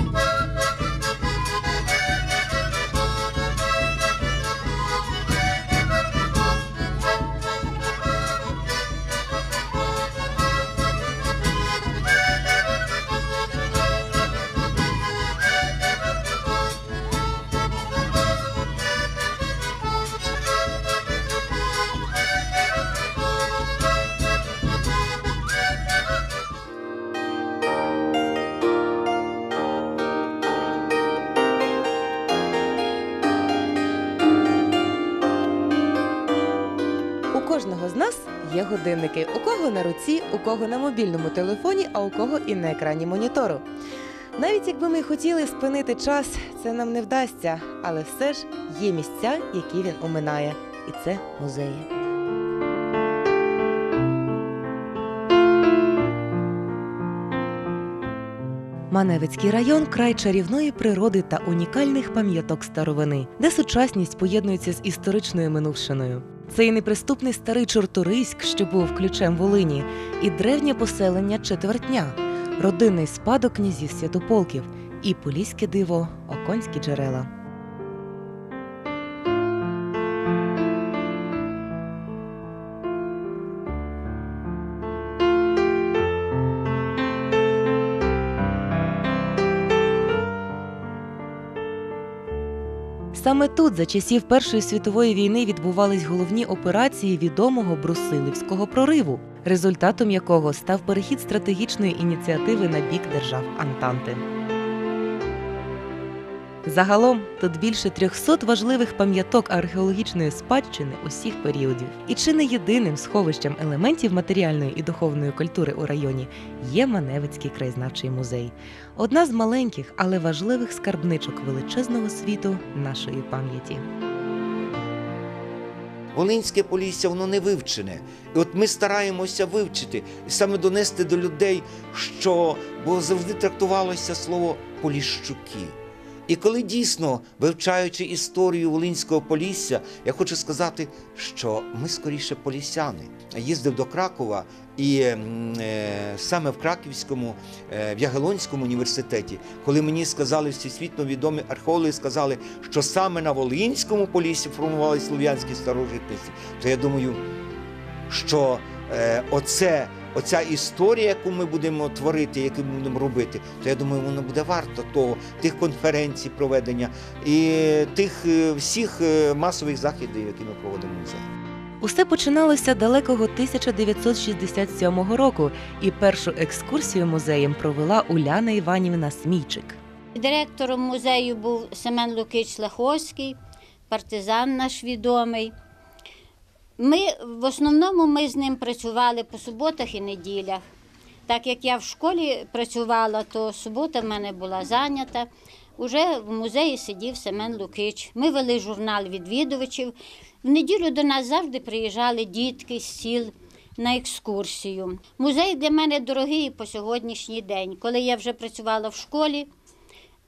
У нас є годинники. У кого на руці, у кого на мобільному телефоні, а у кого і на екрані монітору. Навіть якби ми хотіли спинити час, це нам не вдасться, але все ж є місця, які він оминає, і це музеї. Маневицький район край чарівної природи та унікальних пам'яток старовини, де сучасність поєднується з історичною минувшиною. Це і неприступний старий Чорториськ, що був ключем Волині, і древнє поселення Четвертня, родинний спадок князів Святополків, і поліське диво Оконські джерела. Саме тут за часів Першої світової війни відбувались головні операції відомого Брусилівського прориву, результатом якого став перехід стратегічної ініціативи на бік держав Антанти. Загалом тут більше 300 важливих пам'яток археологічної спадщини усіх періодів. І чи не єдиним сховищем елементів матеріальної і духовної культури у районі є Маневицький краєзнавчий музей одна з маленьких, але важливих скарбничок величезного світу нашої пам'яті. Волинське полісся воно не вивчене. І от ми стараємося вивчити і саме донести до людей, що бо завжди трактувалося слово поліщуки. І коли дійсно, вивчаючи історію Волинського полісся, я хочу сказати, що ми скоріше полісяни. Їздив до Кракова і е, саме в Краківському, е, в Ягелонському університеті, коли мені сказали всесвітньо відомі археологи, сказали, що саме на Волинському поліссі формувалися слов'янські старожитності, то я думаю, що е, оце, оця історія, яку ми будемо творити, яку ми будемо робити, то я думаю, воно буде варто того, тих конференцій проведення і тих е, всіх е, масових заходів, які ми проводимо в музеї. Усе починалося далекого 1967 року, і першу екскурсію музеєм провела Уляна Іванівна Смійчик. Директором музею був Семен Лукич Лаховський, партизан наш відомий. Ми в основному ми з ним працювали по суботах і неділях. Так як я в школі працювала, то субота в мене була зайнята. Уже в музеї сидів Семен Лукич. Ми вели журнал відвідувачів. В неділю до нас завжди приїжджали дітки з сіл на екскурсію. Музей для мене дорогий по сьогоднішній день. Коли я вже працювала в школі,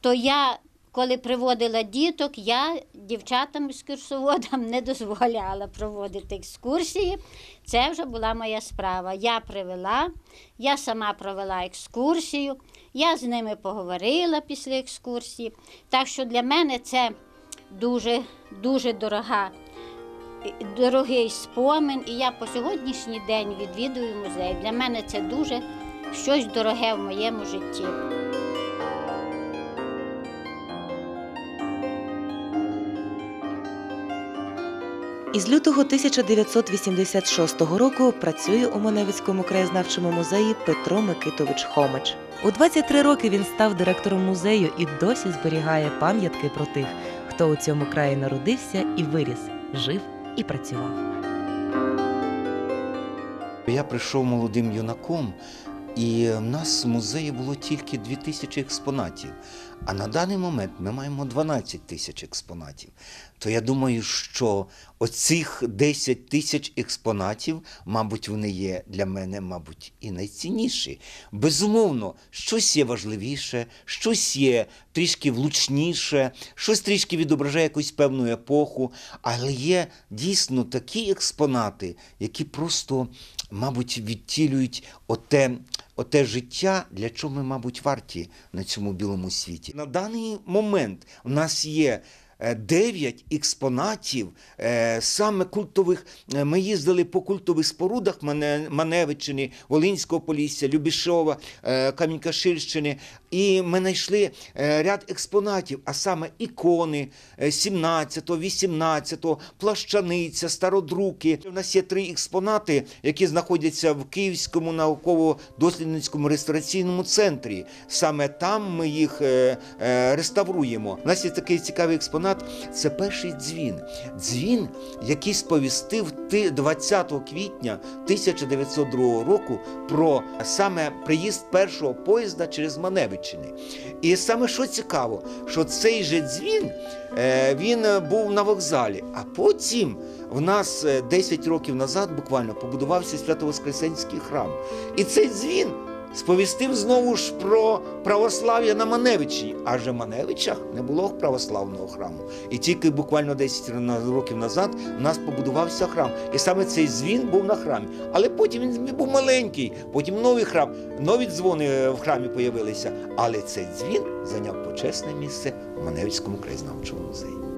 то я, коли приводила діток, я дівчатам екскурсоводам не дозволяла проводити екскурсії. Це вже була моя справа. Я привела, я сама провела екскурсію, я з ними поговорила після екскурсії. Так що для мене це дуже, дуже дорога. Дорогий спомин, і я по сьогоднішній день відвідую музей. Для мене це дуже щось дороге в моєму житті. Із лютого 1986 року працює у Маневицькому краєзнавчому музеї Петро Микитович Хомич. У 23 роки він став директором музею і досі зберігає пам'ятки про тих, хто у цьому краї народився і виріс, жив і працював. Я прийшов молодим юнаком, і в нас в музеї було тільки 2000 експонатів. А на даний момент ми маємо 12 тисяч експонатів. То я думаю, що оцих 10 тисяч експонатів, мабуть, вони є для мене, мабуть, і найцінніші. Безумовно, щось є важливіше, щось є трішки влучніше, щось трішки відображає якусь певну епоху, але є дійсно такі експонати, які просто, мабуть, відтілюють оте оте життя, для чого ми, мабуть, варті на цьому білому світі. На даний момент у нас є. Е, Дев'ять експонатів е, саме культових. Е, Ми їздили по культових спорудах Мане- Маневиччини, Волинського Полісся, Любішова, Камінь-Каширщини. І ми знайшли ряд експонатів, а саме ікони е, 17-го, 18-го, плащаниця, стародруки. У нас є три експонати, які знаходяться в Київському науково-дослідницькому реставраційному центрі. Саме там ми їх реставруємо. У нас є такий цікавий експонат. Це перший дзвін. Дзвін, який сповістив 20 квітня 1902 року про саме приїзд першого поїзда через Маневиччини. І саме що цікаво, що цей же дзвін е, він е, був на вокзалі, а потім в нас е, 10 років назад буквально побудувався Свято-Воскресенський храм. І цей дзвін сповістив знову ж про православ'я на Маневичі. Адже в Маневичах не було православного храму. І тільки буквально 10 років назад в нас побудувався храм. І саме цей дзвін був на храмі. Але потім він був маленький, потім новий храм, нові дзвони е, в храмі появилися. Але цей дзвін зайняв почесне місце в Маневицькому краєзнавчому музеї.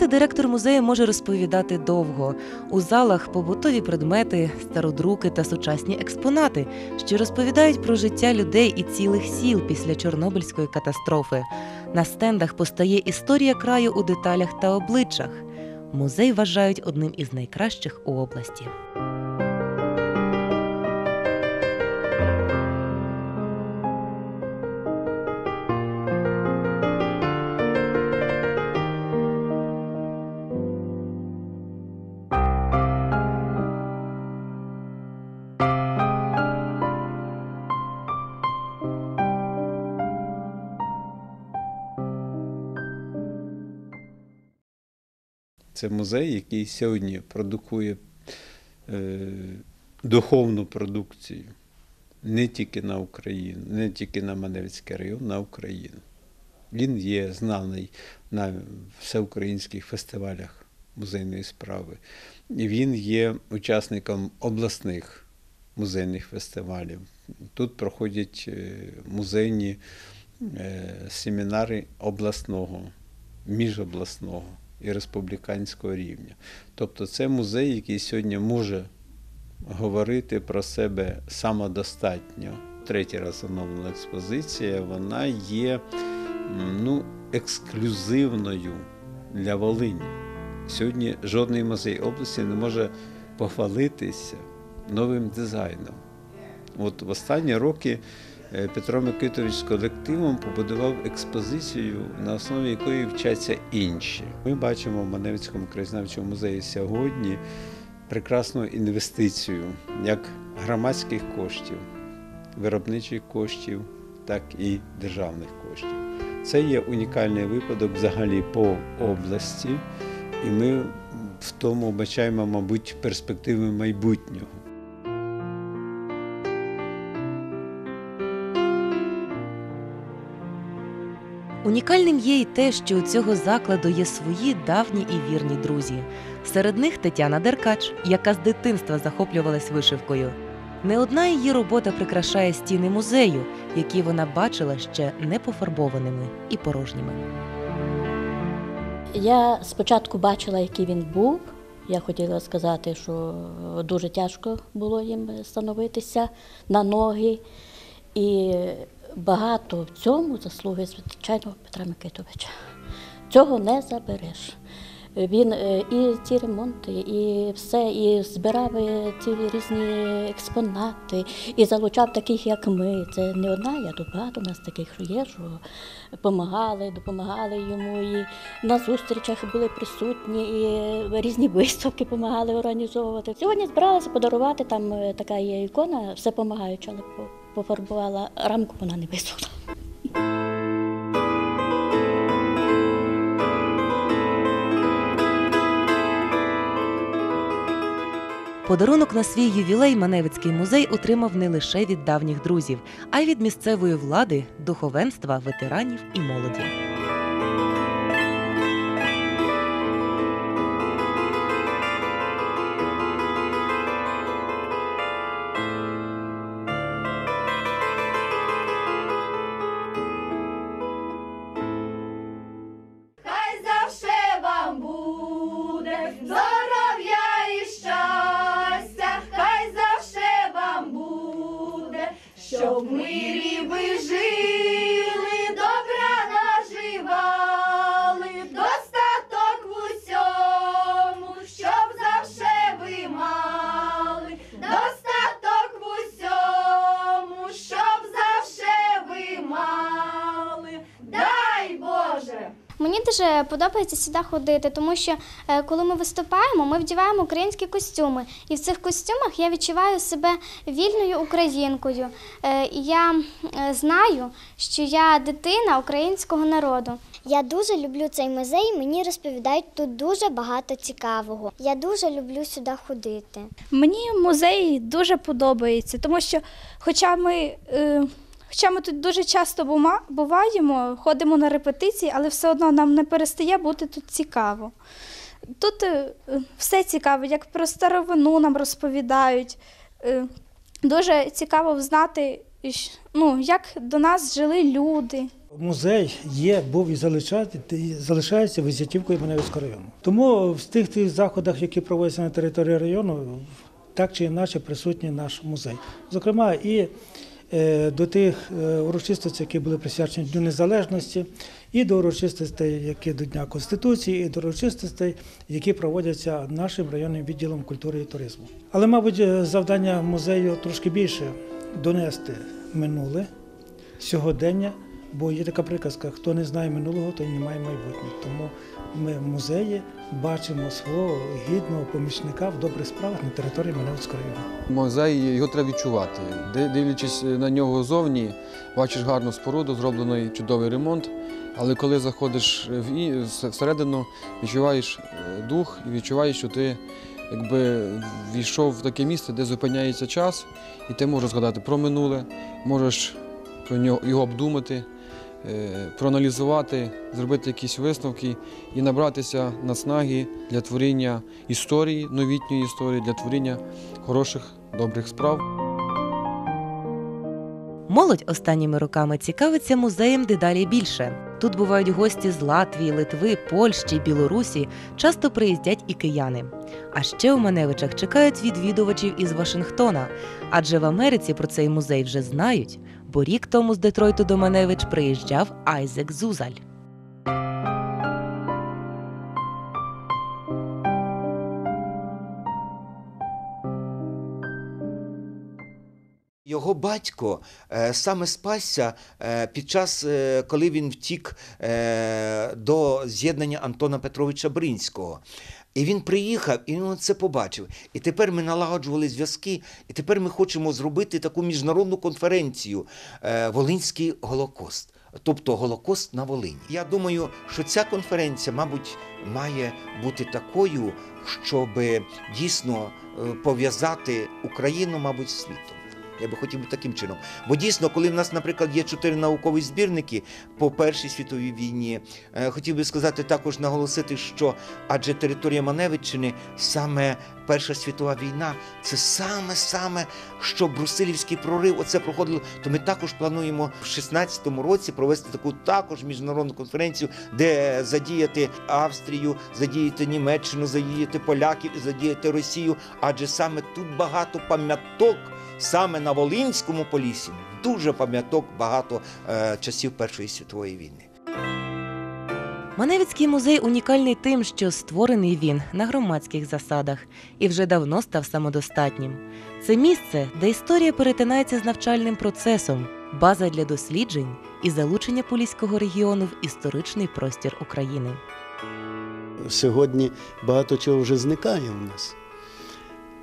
Про директор музею може розповідати довго. У залах побутові предмети, стародруки та сучасні експонати, що розповідають про життя людей і цілих сіл після Чорнобильської катастрофи. На стендах постає історія краю у деталях та обличчях. Музей вважають одним із найкращих у області. Це музей, який сьогодні продукує е, духовну продукцію не тільки на Україну, не тільки на Маневицький район, на Україну. Він є знаний на всеукраїнських фестивалях музейної справи. І він є учасником обласних музейних фестивалів. Тут проходять е, музейні е, семінари обласного, міжобласного і республіканського рівня. Тобто це музей, який сьогодні може говорити про себе самодостатньо. Третій раз оновлена експозиція, вона є ну, ексклюзивною для Волині. Сьогодні жодний музей області не може похвалитися новим дизайном. От в останні роки Петро Микитович з колективом побудував експозицію, на основі якої вчаться інші. Ми бачимо в Маневицькому краєзнавчому музеї сьогодні прекрасну інвестицію як громадських коштів, виробничих коштів, так і державних коштів. Це є унікальний випадок взагалі по області, і ми в тому бачаємо, мабуть, перспективи майбутнього. Унікальним є й те, що у цього закладу є свої давні і вірні друзі. Серед них Тетяна Деркач, яка з дитинства захоплювалась вишивкою. Не одна її робота прикрашає стіни музею, які вона бачила ще не пофарбованими і порожніми. Я спочатку бачила, який він був. Я хотіла сказати, що дуже тяжко було їм становитися на ноги. І багато в цьому заслуги звичайного Петра Микитовича. Цього не забереш. Він е, і ці ремонти, і все, і збирав е, ці різні експонати, і залучав таких, як ми. Це не одна, я тут багато у нас таких є, що допомагали, допомагали йому. І на зустрічах були присутні, і різні виставки допомагали організовувати. Сьогодні збиралися подарувати, там е, така є ікона, все допомагаючи, але по- пофарбувала рамку, вона не висохла. Подарунок на свій ювілей Маневицький музей отримав не лише від давніх друзів, а й від місцевої влади, духовенства, ветеранів і молоді. Мені дуже подобається сюди ходити, тому що е, коли ми виступаємо, ми вдіваємо українські костюми. І в цих костюмах я відчуваю себе вільною українкою. Е, і я е, знаю, що я дитина українського народу. Я дуже люблю цей музей. Мені розповідають тут дуже багато цікавого. Я дуже люблю сюди ходити. Мені музей дуже подобається, тому що, хоча ми, е, хоча ми тут дуже часто буваємо, ходимо на репетиції, але все одно нам не перестає бути тут цікаво. Тут е, все цікаво, як про старовину нам розповідають. Е, Дуже цікаво знати, ну, як до нас жили люди. Музей є, був і залишається, візитівкою Маневицького району. Тому в тих тих заходах, які проводяться на території району, так чи інакше присутній наш музей. Зокрема, і до тих е, урочистостей, які були присвячені Дню Незалежності, і до урочистостей, які до Дня Конституції, і до урочистостей, які проводяться нашим районним відділом культури і туризму. Але, мабуть, е, завдання музею трошки більше донести минуле сьогодення, бо є така приказка: хто не знає минулого, той не має майбутнього. Тому ми в музеї бачимо свого гідного помічника в добрих справах на території Маневицького району. Музей його треба відчувати. Дивлячись на нього зовні, бачиш гарну споруду, зроблений чудовий ремонт. Але коли заходиш вс- всередину, відчуваєш е, дух і відчуваєш, що ти якби війшов в таке місце, де зупиняється час, і ти можеш згадати про минуле, можеш про нього його обдумати, е, проаналізувати, зробити якісь висновки і набратися наснаги для творіння історії, новітньої історії, для творіння хороших, добрих справ. Молодь останніми роками цікавиться музеєм дедалі більше. Тут бувають гості з Латвії, Литви, Польщі, Білорусі. Часто приїздять і кияни. А ще у Маневичах чекають відвідувачів із Вашингтона, адже в Америці про цей музей вже знають, бо рік тому з Детройту до Маневич приїжджав Айзек Зузаль. Його батько е, саме спасся е, під час, е, коли він втік до з'єднання Антона Петровича Бринського. І він приїхав, і він це побачив. І тепер ми налагоджували зв'язки, і тепер ми хочемо зробити таку міжнародну конференцію Волинський Голокост. Тобто Голокост на Волині. Я думаю, що ця конференція, мабуть, має бути такою, щоб дійсно пов'язати Україну, мабуть, з світом. Я би хотів би таким чином. Бо дійсно, коли в нас, наприклад, є чотири наукові збірники по Першій світовій війні, е, хотів би сказати також наголосити, що адже територія Маневиччини, саме Перша світова війна, це саме саме, що Брусилівський прорив, оце проходило. То ми також плануємо в 16-му році провести таку також міжнародну конференцію, де задіяти Австрію, задіяти Німеччину, задіяти поляків задіяти Росію. Адже саме тут багато пам'яток саме на Волинському полісі дуже пам'яток багато е, часів Першої світової війни. Маневицький музей унікальний тим, що створений він на громадських засадах і вже давно став самодостатнім. Це місце, де історія перетинається з навчальним процесом, база для досліджень і залучення Поліського регіону в історичний простір України. Сьогодні багато чого вже зникає у нас.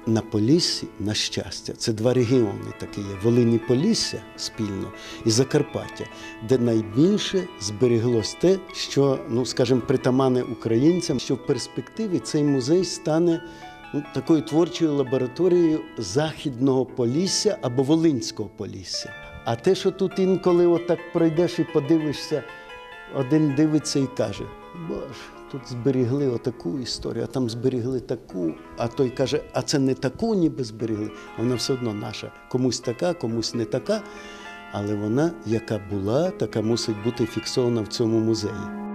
На Поліссі, на щастя, це два регіони такі є: Волині Полісся спільно і Закарпаття, де найбільше збереглось те, що, ну скажімо, притамане українцям, що в перспективі цей музей стане ну, такою творчою лабораторією Західного Полісся або Волинського Полісся. А те, що тут інколи отак пройдеш і подивишся, один дивиться і каже: Боже, тут зберігли отаку історію, а там зберігли таку. А той каже, а це не таку, ніби зберігли. Вона все одно наша. Комусь така, комусь не така. Але вона, яка була, така мусить бути фіксована в цьому музеї.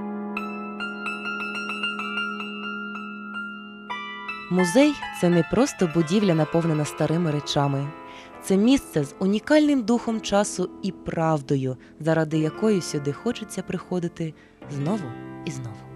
Музей це не просто будівля, наповнена старими речами. Це місце з унікальним духом часу і правдою, заради якої сюди хочеться приходити знову і знову.